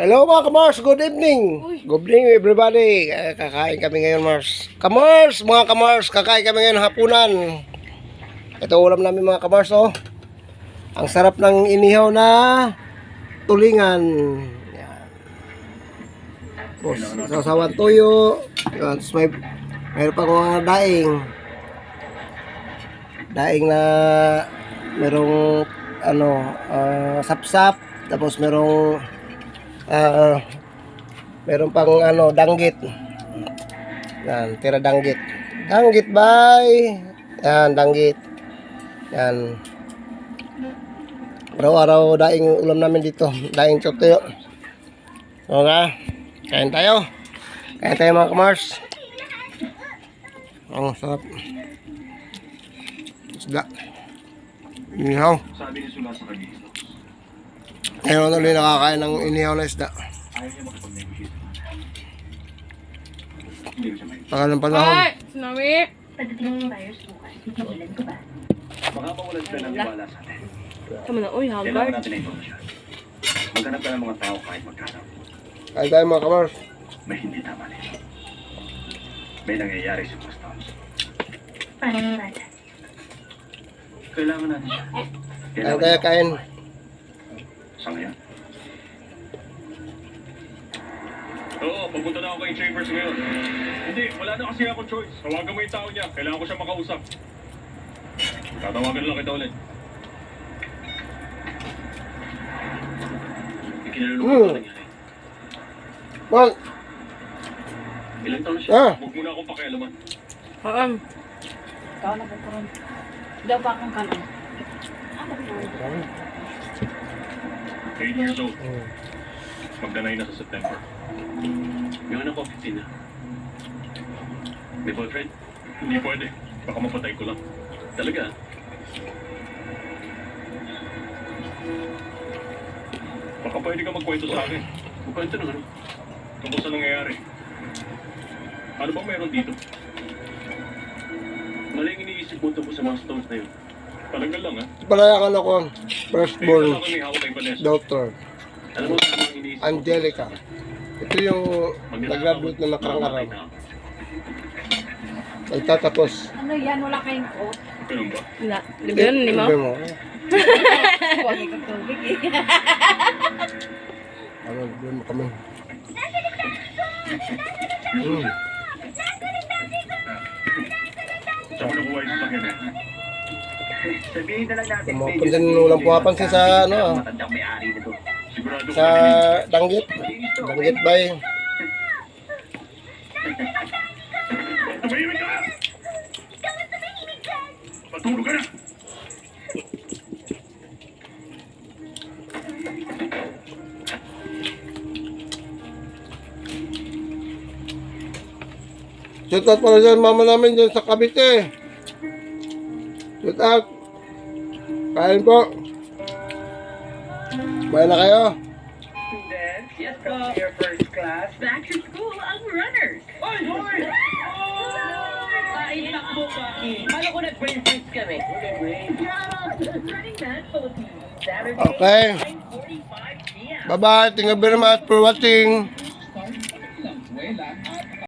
Hello mga kamars, good evening. Good evening everybody. Eh, Kakain kami ngayon Mars. Kamars, mga kamars, kakain kami ngayon hapunan. Ito ulam namin mga kamars oh. Ang sarap ng inihaw na tulingan. Yan. Tapos sasawan tuyo. Yan, may mayroon pang mga daing. Daing na merong ano, ah, sapsap. Tapos merong Ah, meron pang ano, danggit. Yan, tira danggit. Danggit, bye. Yan, danggit. Yan. Araw-araw daing ulam namin dito. Daing chotoyo. Okay. Kain tayo. Kain tayo mga kamars. Ang sarap. Isda. Inihaw. Sabi ni Sula sa kanya, Ngayon ulit nakakain ng inihaw na isda. Tagal ng panahon. Ay! Sinawi! Pagdating ng buyers bukas, ipaulan ko ba? Baka mawalan sila ng tiwala sa atin. Tama na, uy, Kailangan natin ng informasyon. Maghanap ka ng mga tao kahit magkano. Kain tayo mga kamars. May hindi tama nito. May nangyayari sa customs. Paano bata? Kailangan natin siya. Kain tayo kain. Sa ngayon. Oo, pupunta na ako kay Chambers ngayon. Hindi, wala na kasi ako choice. Tawagan mo yung tao niya. Kailangan ko siya makausap. Tatawagan lang kita ulit. Ikinalulungkot Hmm. ko nangyari. Well, Ilang taon na siya? Ah. Huwag mo na akong pakialaman. Oo. Ikaw na po karon. Daw pa akong kanon. 8 years old. Magdanay na sa September. Yung anak ko, 15 na. May boyfriend? Hindi pwede. Baka mapatay ko lang. Talaga? Baka pwede ka magkwento sa akin. Magkwento ng ano? Tungkol sa nangyayari. Ano bang meron dito? Mali ang iniisip mo tungkol sa mga stones na yun. Talaga lang, ha? palayakan ako. Eh, Firstborn daughter. Ano? Angelica. Ito yung nag-graduate na nakarang araw. Nagtatapos. Ano yan? Wala kayong coat. Ganun ba? Wala. Di ba yun, mo? Sabi mo, Huwag ikang tubig eh. ano, doon mo kami. Mm. Saan mo nakuha yung sasakyan eh? Sabihin na lang natin, Mga sabihin walang pumapansin sa ano, ah. Sa danggit. Danggit bay. Tumahimik ka! Matulog ka na! Shout out pala dyan, mama namin dyan sa Cavite. Shout out. Kain po. Bayan na kayo. Yes, come here first class. Back to school ang runners! Hoy, hoy! Ay, takbo ka! Paano ko nag-brain freeze kami? Running Man Philippines, Saturday, Okay. 9.45 p.m. Bye-bye. Thank you very much for watching.